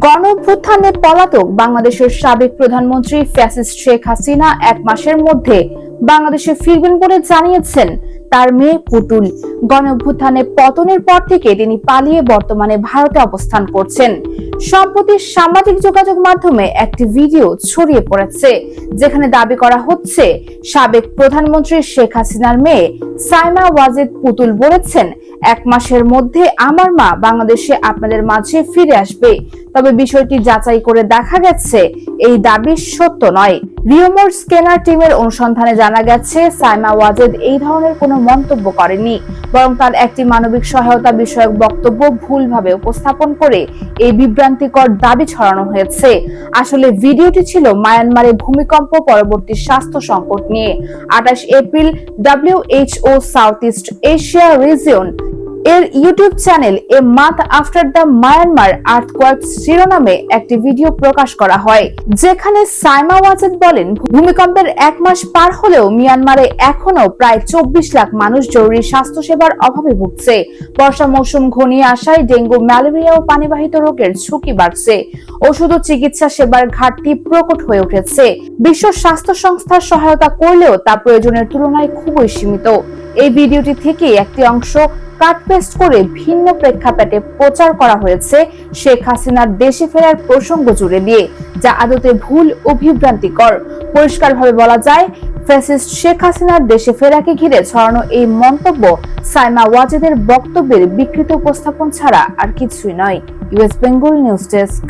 গণঅভ্যুত্থানে পলাতক বাংলাদেশের সাবেক প্রধানমন্ত্রী ফ্যাসিস্ট শেখ হাসিনা এক মাসের মধ্যে বাংলাদেশে ফিরবেন বলে জানিয়েছেন তার মেয়ে পুতুল। গণঅভ্যুত্থানে পতনের পর থেকে তিনি পালিয়ে বর্তমানে ভারতে অবস্থান করছেন। সম্প্রতি সামাজিক যোগাযোগ মাধ্যমে একটি ভিডিও ছড়িয়ে পড়েছে, যেখানে দাবি করা হচ্ছে, সাবেক প্রধানমন্ত্রী শেখ হাসিনার মেয়ে সাইমা ওয়াজেদ পুতুল বলেছেন, এক মাসের মধ্যে আমার মা বাংলাদেশে আপনাদের মাঝে ফিরে আসবে। তবে বিষয়টি যাচাই করে দেখা গেছে, এই দাবি সত্য নয়। রিওমোর স্কেনার টিমের অনুসন্ধানে জানা গেছে, সাইমা ওয়াজেদ এই ধরনের কোনো মন্তব্য করেনি। বরং তার একটি মানবিক সহায়তা বিষয়ক বক্তব্য ভুলভাবে উপস্থাপন করে এই বিভ্রান্তিকর দাবি ছড়ানো হয়েছে। আসলে ভিডিওটি ছিল মায়ানমারে ভূমিকম্প পরবর্তী স্বাস্থ্য সংকট নিয়ে। আঠাশ April WHO South East Asia region এর YouTube channel a month after the Myanmar earthquake শিরোনামে একটি ভিডিও প্রকাশ করা হয়, যেখানে সাইমা ওয়াজেদ বলেন, ভূমিকম্পের এক মাস পার হলেও মিয়ানমারে এখনও প্রায় চব্বিশ লাখ মানুষ জরুরি স্বাস্থ্যসেবার অভাবে ভুগছে। বর্ষা মৌসুম ঘনিয়ে আসায় ডেঙ্গু, ম্যালেরিয়া ও পানিবাহিত রোগের ঝুঁকি বাড়ছে। ওষুধ ও চিকিৎসা সেবার ঘাটতি প্রকট হয়ে উঠেছে। বিশ্ব স্বাস্থ্য সংস্থার সহায়তা করলেও তা প্রয়োজনের তুলনায় খুবই সীমিত। এই ভিডিওটি থেকে একটি অংশ কাট পেস্ট করে ভিন্ন প্রেক্ষাপটে প্রচার করা হয়েছে শেখ হাসিনার দেশে ফেরার প্রসঙ্গ জুড়ে দিয়ে, যা আদতে ভুল ও বিভ্রান্তিকর পরিষ্কারভাবে বলা যায়, ফ্যাসিস্ট শেখ হাসিনার দেশে ফেরাকে ঘিরে ছড়ানো এই মন্তব্য সাইমা ওয়াজেদের বক্তব্যের বিকৃত উপস্থাপন ছাড়া আর কিছুই নয়। US Bengal news desk.